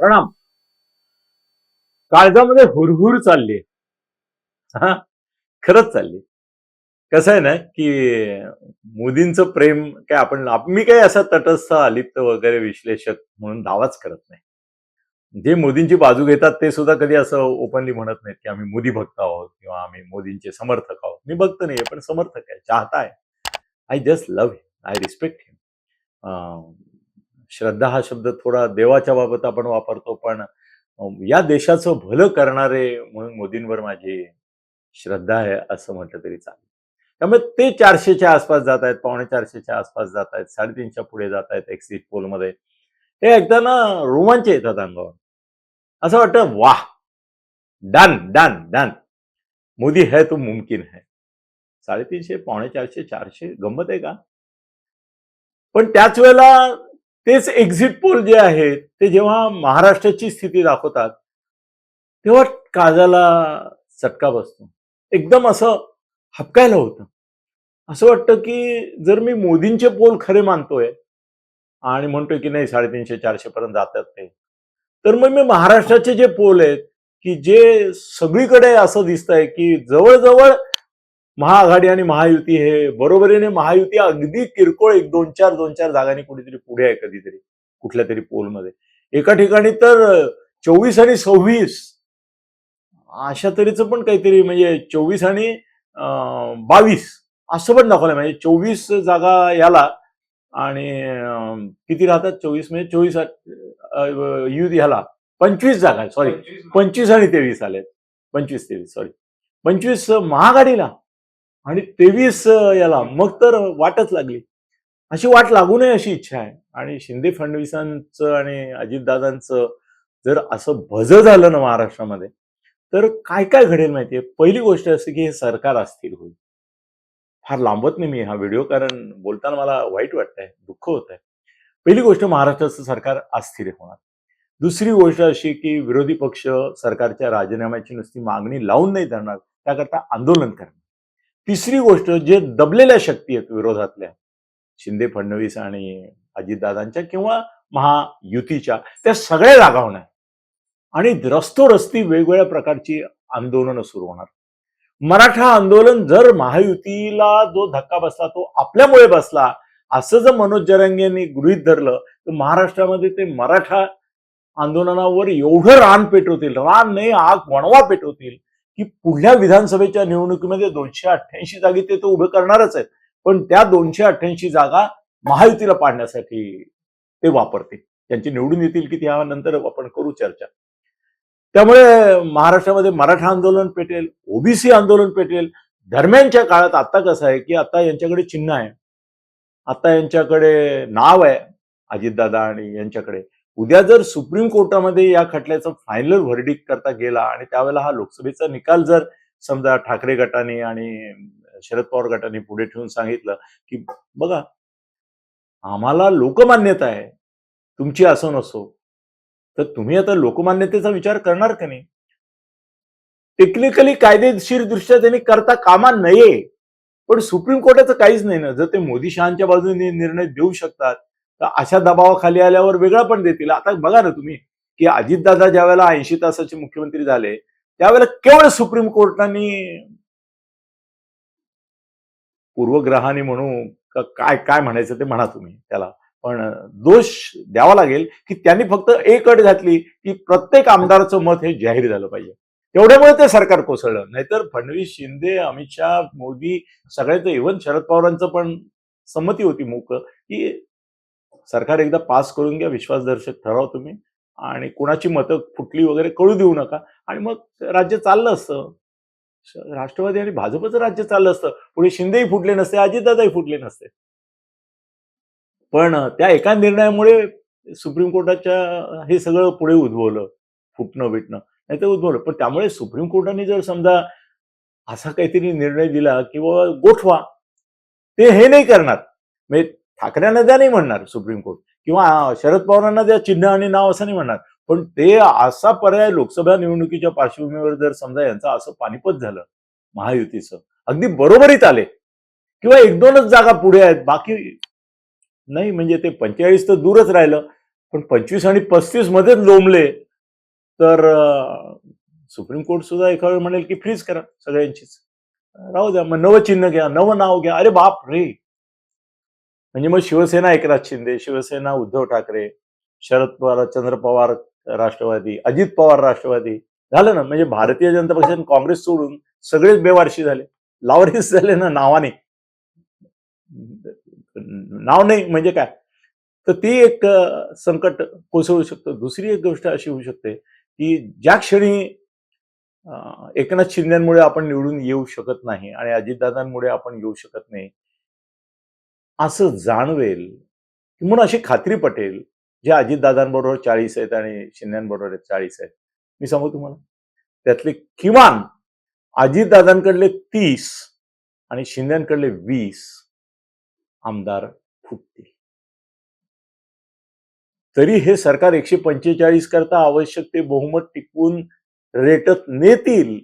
प्रणाम. काळजामध्ये हुरहुर चालली हा खरंच चालली कसं आहे ना की मोदींचं प्रेम काय आपण मी काही असा तटस्थ अलिप्त वगैरे विश्लेषक म्हणून दावाच करत नाही. जे मोदींची बाजू घेतात ते सुद्धा कधी असं ओपनली म्हणत नाहीत की आम्ही मोदी भक्त आहोत किंवा आम्ही मोदींचे समर्थक आहोत. मी भक्त नाहीये पण समर्थक आहे चाहता आहे. I just love him I respect him श्रद्धा हा शब्द थोडा देवाच्या बाबत आपण वापरतो पण या देशाचं भलं करणारे म्हणून मोदींवर माझी श्रद्धा आहे असं म्हटलं तरी चालेल. त्यामुळे ते चारशेच्या आसपास जात आहेत पावणे चारशेच्या आसपास जात आहेत साडेतीनच्या पुढे जात आहेत एक्झिट पोलमध्ये हे एकदा ना रोमांच येतात अंगावर असं वाटतं वाह! Done done done! मोदी है तो मुमकिन है. साडेतीनशे पावणे चारशे चारशे गंमत आहे का? पण त्याच वेळेला तेच एक्झिट पोल जे आहेत ते जेव्हा महाराष्ट्राची स्थिती दाखवतात तेव्हा काजाला चटका बसतो. एकदम असं हपकायला होतं. असं वाटतं की जर मी मोदींचे पोल खरे मानतोय आणि म्हणतोय की नाही साडेतीनशे चारशे पर्यंत जातात ते तर मग मी महाराष्ट्राचे जे पोल आहेत की जे सगळीकडे असं दिसतंय की जवळजवळ महाआघाडी आणि महायुती हे बरोबरीने महायुती अगदी किरकोळ एक दोन चार दोन चार जागांनी कुठेतरी पुढे आहे कधीतरी कुठल्या तरी पोलमध्ये. एका ठिकाणी तर चोवीस आणि सव्वीस अशा तऱ्हेचं पण काहीतरी म्हणजे चोवीस आणि बावीस असं पण दाखवलं म्हणजे चोवीस जागा याला आणि किती राहतात? चोवीस म्हणजे चोवीस युथ ह्याला. पंचवीस जागा सॉरी पंचवीस. आणि तेवीस आलेत. पंचवीस तेवीस सॉरी पंचवीस महागाडीला आणि तेवीस याला. मग तर वाटच लागली. अशी वाट लागू नये अशी इच्छा आहे. आणि शिंदे फडणवीसांचं आणि अजितदादांचं जर असं भज झालं ना महाराष्ट्रामध्ये तर काय काय घडेल माहितीये पहिली गोष्ट अशी की हे सरकार अस्थिर होईल. फार लांबत नाही मी हा व्हिडिओ कारण बोलताना मला वाईट वाटतंय दुःख होत आहे पहिली गोष्ट महाराष्ट्राचं सरकार अस्थिर होणार. दुसरी गोष्ट अशी की विरोधी पक्ष सरकारच्या राजीनाम्याची नुसती मागणी लावून नाही धरणार त्याकरता आंदोलन करणार. तिसरी गोष्ट जे दबलेल्या शक्ती आहेत विरोधातल्या शिंदे फडणवीस आणि अजितदादांच्या किंवा महायुतीच्या त्या सगळ्या जागा होणार. आणि रस्तोरस्ती वेगवेगळ्या प्रकारची आंदोलनं सुरू होणार. मराठा आंदोलन जर महायुतीला जो धक्का बसला तो आपल्यामुळे बसला असं जर मनोज जरांगे यांनी गृहीत धरलं तर महाराष्ट्रामध्ये ते मराठा आंदोलनावर एवढं रान पेटवतील. रान नाही आग वणवा पेटवतील. की पुढल्या विधानसभेच्या निवडणुकीमध्ये दोनशे अठ्ठ्याऐंशी जागी ते तर उभे करणारच आहेत. पण त्या दोनशे अठ्ठ्याऐंशी जागा महायुतीला पाडण्यासाठी ते वापरतील. त्यांची निवडून येतील की त्यानंतर आपण करू चर्चा. त्यामुळे महाराष्ट्रामध्ये मराठा आंदोलन पेटेल ओबीसी आंदोलन पेटेल दरम्यानच्या काळात आता कसं आहे की आता यांच्याकडे चिन्ह आहे. आता यांच्याकडे नाव आहे अजितदादा आणि यांच्याकडे. उद्या जर सुप्रीम कोर्टामध्ये या खटल्याचं फायनल व्हर्डिक करता गेला आणि त्यावेळेला हा लोकसभेचा निकाल जर समजा ठाकरे गटाने आणि शरद पवार गटाने पुढे ठेवून सांगितलं की बघा आम्हाला लोकमान्यता आहे. तुमची असं नसो. तर तुम्ही आता लोकमान्यतेचा विचार करणार का नाही? टेक्निकली कायदेशीर दृष्ट्या त्यांनी करता कामा नये. पण सुप्रीम कोर्टाचं काहीच नाही ना. जर ते मोदी शहाच्या बाजूने निर्णय देऊ शकतात तर अशा दबावाखाली आल्यावर वेगळा पण देतील. आता बघा ना तुम्ही की अजितदादा ज्या वेळेला ऐंशी तासाचे मुख्यमंत्री झाले त्यावेळेला केवळ सुप्रीम कोर्टाने पूर्वग्रहाने म्हणू का काय काय म्हणायचं ते म्हणा तुम्ही त्याला. पण दोष द्यावा लागेल की त्यांनी फक्त एक अट घातली की प्रत्येक आमदाराचं मत हे जाहीर झालं पाहिजे. तेवढ्यामुळे ते सरकार कोसळलं. नाहीतर फडणवीस शिंदे अमित शाह मोदी सगळ्याचं इव्हन शरद पवारांचं पण संमती होती मोक की सरकार एकदा पास करून घ्या विश्वासदर्शक ठराव तुम्ही. आणि कुणाची मतं फुटली वगैरे कळू देऊ नका. आणि मग राज्य चाललं असतं. राष्ट्रवादी आणि भाजपचं राज्य चाललं असतं. पुढे शिंदेही फुटले नसते अजितदादाही फुटले नसते. पण त्या एका निर्णयामुळे सुप्रीम कोर्टाच्या हे सगळं पुढे उद्भवलं फुटणं बिटणं. नाही तर उद्भवलं. पण त्यामुळे सुप्रीम कोर्टाने जर समजा असा काहीतरी निर्णय दिला किंवा गोठवा ते हे नाही करणार. म्हणजे ठाकरेंना द्या नाही म्हणणार सुप्रीम कोर्ट. किंवा शरद पवारांना द्या चिन्ह आणि नाव असं नाही म्हणणार. पण ते असा पर्याय लोकसभा निवडणुकीच्या पार्श्वभूमीवर जर समजा यांचं असं पानिपत झालं महायुतीचं अगदी बरोबरीत आले. किंवा एक दोनच जागा पुढे आहेत बाकी नाही म्हणजे ते पंचेचाळीस तर दूरच राहिलं. पण पंचवीस आणि पस्तीस मध्येच लोंबले तर सुप्रीम कोर्ट सुद्धा एका वेळ म्हणेल की फ्रीज करा सगळ्यांचीच. राहू द्या मग नवं चिन्ह घ्या नवं नाव घ्या. अरे बाप रे! म्हणजे मग शिवसेना एकनाथ शिंदे शिवसेना उद्धव ठाकरे शरद पवार चंद्र पवार राष्ट्रवादी अजित पवार राष्ट्रवादी झालं ना? म्हणजे भारतीय जनता पक्ष काँग्रेस सोडून सगळेच बेवारशी झाले. लावारीस झाले ना नावाने नाव नाही म्हणजे काय? तर ती एक संकट कोसळू शकतं. दुसरी एक गोष्ट अशी होऊ शकते की ज्या क्षणी एकनाथ शिंदेमुळे आपण निवडून येऊ शकत नाही आणि अजितदादांमुळे आपण येऊ शकत नाही असं जाणवेल म्हणून अशी खात्री पटेल जे अजितदादांबरोबर चाळीस आहेत आणि शिंद्यांबरोबर आहेत चाळीस आहेत. मी सांगू तुम्हाला त्यातले किमान अजितदादांकडले तीस आणि शिंद्यांकडले वीस आमदार फुटतील. तरी हे सरकार एकशे पंचेचाळीस करता आवश्यक ते बहुमत टिकवून रेटत नेतील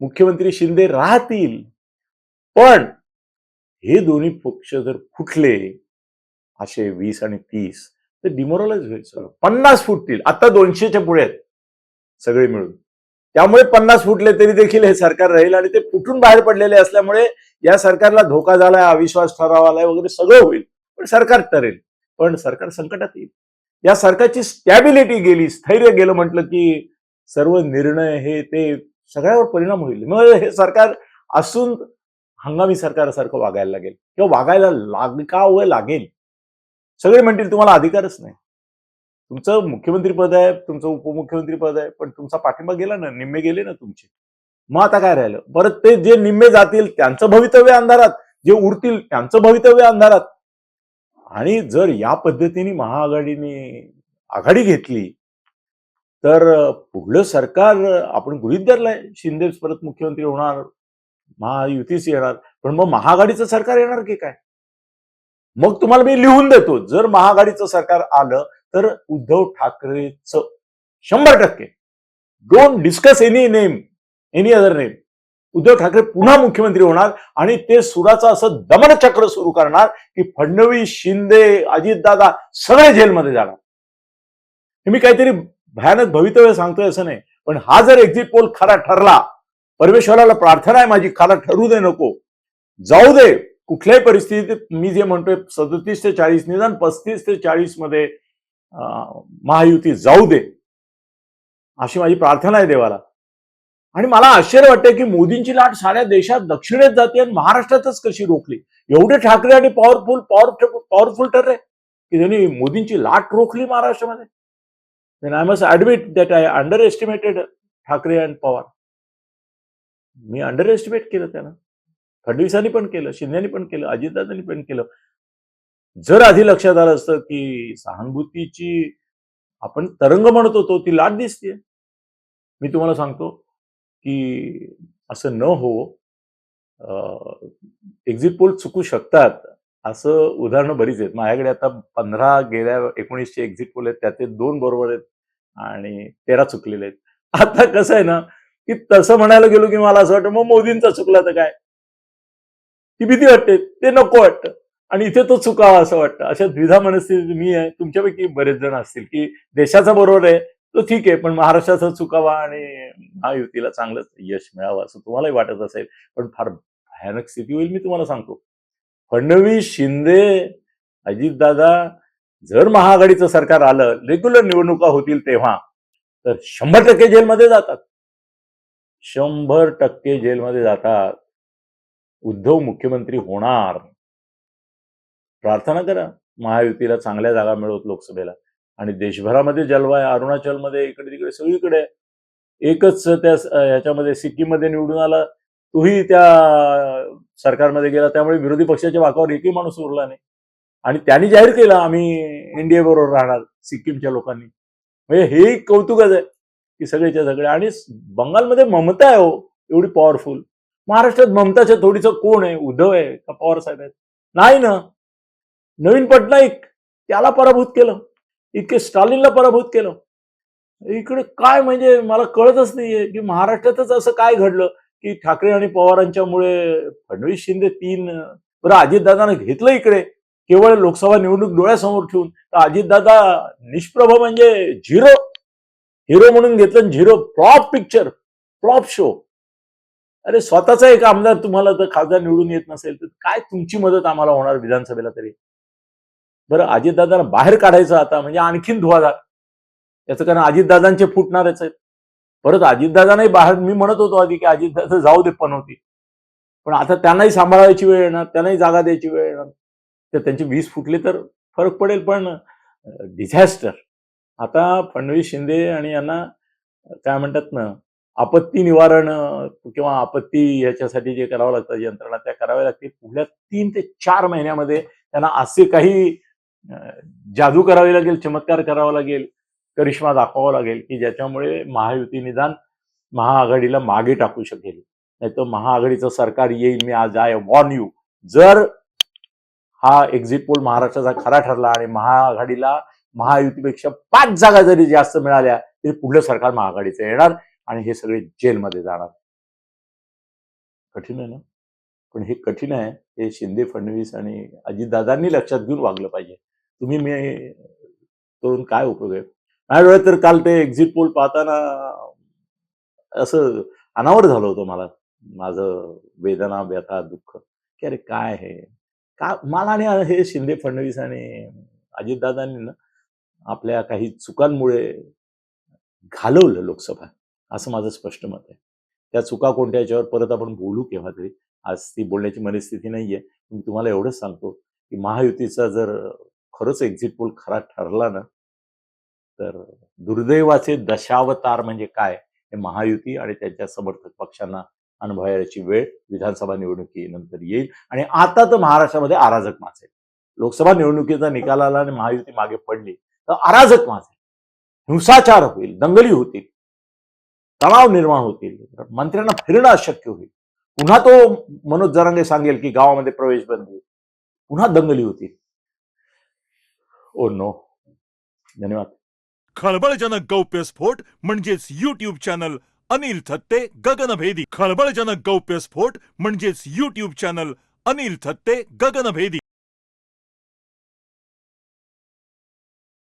मुख्यमंत्री शिंदे राहतील. पण हे दोन्ही पक्ष जर फुटले असे वीस आणि तीस तर डिमोरलाइज होईल सगळं. पन्नास फुटतील आता दोनशेच्या पुढे आहेत सगळे मिळून. त्यामुळे पन्नास फुटले तरी देखील हे सरकार राहील आणि ते फुटून बाहेर पडलेले असल्यामुळे या सरकारला धोका झालाय अविश्वास ठराव आलाय वगैरे सगळं होईल. पण सरकार ठरेल. पण सरकार संकटात येईल. या सरकारची स्टॅबिलिटी गेली स्थैर्य गेलं म्हटलं की सर्व निर्णय हे ते सगळ्यावर परिणाम होईल. मग हे सरकार असून हंगामी सरकारसारखं वागायला लागेल किंवा वागायला लागावं लागेल? सगळे म्हणतील तुम्हाला अधिकारच नाही. तुमचं मुख्यमंत्री पद आहे तुमचं उपमुख्यमंत्री पद आहे पण तुमचा पाठिंबा गेला ना निम्मे गेले ना तुमचे. मग आता काय राहिलं? परत ते जे निम्मे जातील त्यांचं भवितव्य अंधारात. जे उरतील त्यांचं भवितव्य अंधारात. आणि जर या पद्धतीने महाआघाडीने आघाडी घेतली तर पुढलं सरकार आपण गृहित धरलंय. शिंदे परत मुख्यमंत्री होणार. महायुतीच येणार. पण मग महाआघाडीचं सरकार येणार की काय? मग तुम्हाला मी लिहून देतो. जर महाआघाडीचं सरकार आलं तर उद्धव ठाकरेच शंभर टक्के. Don't discuss any name any other name Uddhav Thackeray पुन्हा मुख्यमंत्री होणार आणि ते सुराचं असं दमनचक्र सुरू करणार की फडणवीस शिंदे अजितदादा सगळे जेलमध्ये जाणार. हे मी काहीतरी भयानक भवितव्य सांगतोय असं नाही. पण हा जर एक्झिट पोल खरा ठरला परमेश्वराला प्रार्थना आहे माझी खाला ठरू दे नको. जाऊ दे कुठल्याही परिस्थितीत मी जे म्हणतोय सदतीस ते चाळीस निदान पस्तीस ते चाळीसमध्ये अं, महायुती जाऊ दे. अशी माझी प्रार्थना आहे देवाला. आणि मला आश्चर्य वाटतं की मोदींची लाट साऱ्या देशात दक्षिणेत जाते आणि महाराष्ट्रातच कशी रोखली. एवढे ठाकरे आणि पॉवरफुल पॉवर पॉवरफुल ठरले की त्यांनी मोदींची लाट रोखली महाराष्ट्रामध्ये. I must admit that I underestimated Thackeray and Pawar me underestimate केलं त्यानं. फडणवीसांनी पण केलं शिंदेनी पण केलं अजितदादांनी पण केलं. जर आधी लक्षात आलं असतं की सहानुभूतीची आपण तरंग म्हणत होतो ती लाट दिसते मी तुम्हाला सांगतो की असं न हो एक्झिट पोल चुकू शकतात असं उदाहरणं बरीच आहेत. माझ्याकडे आता पंधरा गेल्या एकोणीसचे एक्झिट पोल आहेत त्याचे दोन बरोबर आहेत आणि तेरा चुकलेले आहेत. आता कसं आहे ना की तसं म्हणायला गेलो की मला असं वाटतं मग मोदींचा चुकला तर काय? ती भीती वाटते ते नको वाटतं. आणि इथे तो चुकावा असं वाटतं. अशा द्विधा मनस्थितीत मी आहे. तुमच्यापैकी बरेच जण असतील की देशाचा बरोबर आहे तो ठीक आहे. पण महाराष्ट्राचा चुकावा आणि महायुतीला चांगलंच यश मिळावं असं तुम्हालाही वाटत असेल. पण फार भयानक स्थिती होईल मी तुम्हाला सांगतो. फडणवीस शिंदे अजितदादा जर महाआघाडीचं सरकार आलं रेग्युलर निवडणुका होतील तेव्हा तर शंभर टक्के जेलमध्ये जातात. शंभर टक्के जेलमध्ये जातात. उद्धव मुख्यमंत्री होणार. प्रार्थना करा. महायुतीला चांगल्या जागा मिळवत लोकसभेला. आणि देशभरामध्ये जलवा आहे अरुणाचलमध्ये इकडे तिकडे सगळीकडे. एकच त्या ह्याच्यामध्ये सिक्कीममध्ये निवडून आला तोही त्या सरकारमध्ये गेला त्यामुळे विरोधी पक्षाच्या वाकावर एकही माणूस उरला नाही. आणि त्यांनी जाहीर केलं आम्ही एनडीए बरोबर राहणार सिक्कीमच्या लोकांनी. म्हणजे हे कौतुकच आहे. की सगळेच्या सगळे आणि बंगालमध्ये ममता आहे हो एवढी पॉवरफुल महाराष्ट्रात ममताच्या थोडीचं कोण आहे? उद्धव आहे का पवार साहेब आहेत? नाही ना. नवीन पटनाईक त्याला पराभूत केलं. इतके स्टालिनला पराभूत केलं. इकडे काय म्हणजे मला कळतच नाहीये की महाराष्ट्रातच असं काय घडलं की ठाकरे आणि पवारांच्यामुळे फडणवीस शिंदे तीन बरं अजितदादानं घेतलं इकडे. केवळ लोकसभा निवडणूक डोळ्यासमोर ठेवून. तर अजितदादा निष्प्रभ म्हणजे झिरो. हिरो म्हणून घेतलं zero flop picture flop show. अरे स्वतःचा एक आमदार तुम्हाला तर खासदार निवडून येत नसेल तर काय तुमची मदत आम्हाला होणार विधानसभेला तरी? बरं अजितदादांना बाहेर काढायचं आता म्हणजे आणखीन धुवाधार. याचं कारण अजितदादांचे फुटणारच आहेत. परत अजितदादांनाही बाहेर मी म्हणत होतो आधी की अजितदादा जाऊ दे पण होती पण आता त्यांनाही सांभाळायची वेळ येणार त्यांनाही जागा द्यायची वेळ येणार. तर त्यांचे वीज फुटले तर फरक पडेल पण डिझॅस्टर आता फडणवीस शिंदे आणि यांना काय म्हणतात ना आपत्ती निवारण किंवा आपत्ती याच्यासाठी जे करावं लागतं यंत्रणा त्या कराव्या लागतील. पुढल्या तीन ते चार महिन्यामध्ये त्यांना असे काही जादू करावी लागेल चमत्कार करावा लागेल करिश्मा दाखवावा लागेल की ज्याच्यामुळे महायुती निदान महाआघाडीला मागे टाकू शकेल. नाही तर महाआघाडीचं सरकार येईल मी आज आय वॉर्न यू. जर हा एक्झिट पोल महाराष्ट्राचा खरा ठरला आणि महाआघाडीला महायुतीपेक्षा पाच जागा जरी जास्त मिळाल्या तरी पुढलं सरकार महाआघाडीचं येणार आणि हे सगळे जेलमध्ये जाणार. कठीण आहे ना? पण हे कठीण आहे. हे शिंदे फडणवीस आणि अजितदादांनी लक्षात घेऊन वागलं पाहिजे. तुम्ही मी करून काय उपयोग आहे? माझ्या डोळ्यात तर काल ते एक्झिट पोल पाहताना असं अनावर झालं होतं मला. माझं वेदना व्यथा दुःख. की अरे काय आहे? का मला आणि हे शिंदे फडणवीस आणि अजितदादांनी ना आपल्या काही चुकांमुळे घालवलं लोकसभा असं माझं स्पष्ट मत आहे. त्या चुका कोणत्या याच्यावर परत आपण बोलू केव्हा तरी? आज ती बोलण्याची मनस्थिती नाहीये मी तुम्हाला एवढंच सांगतो की महायुतीचा जर खरंच एक्झिट पोल खरा ठरला ना तर दुर्दैवाचे दशावतार म्हणजे काय? हे महायुती आणि त्यांच्या समर्थक पक्षांना अनुभवायची वेळ विधानसभा निवडणुकीनंतर येईल आणि आता तर महाराष्ट्रामध्ये अराजक माचेल लोकसभा निवडणुकीचा निकाल आला आणि महायुती मागे पडली अराजक माच हिंसाचार होईल दंगली होतील तणाव निर्माण होतील मंत्र्यांना फिरणं अशक्य होईल. पुन्हा तो मनोज जरांगे सांगेल की गावामध्ये प्रवेश बंदी पुन्हा दंगली होतील. Oh no. धन्यवाद. खळबळजनक गौप्यस्फोट म्हणजेच युट्यूब चॅनल अनिल थत्ते गगनभेदी. खळबळजनक गौप्यस्फोट म्हणजेच युट्यूब चॅनल अनिल थत्ते गगनभेदी.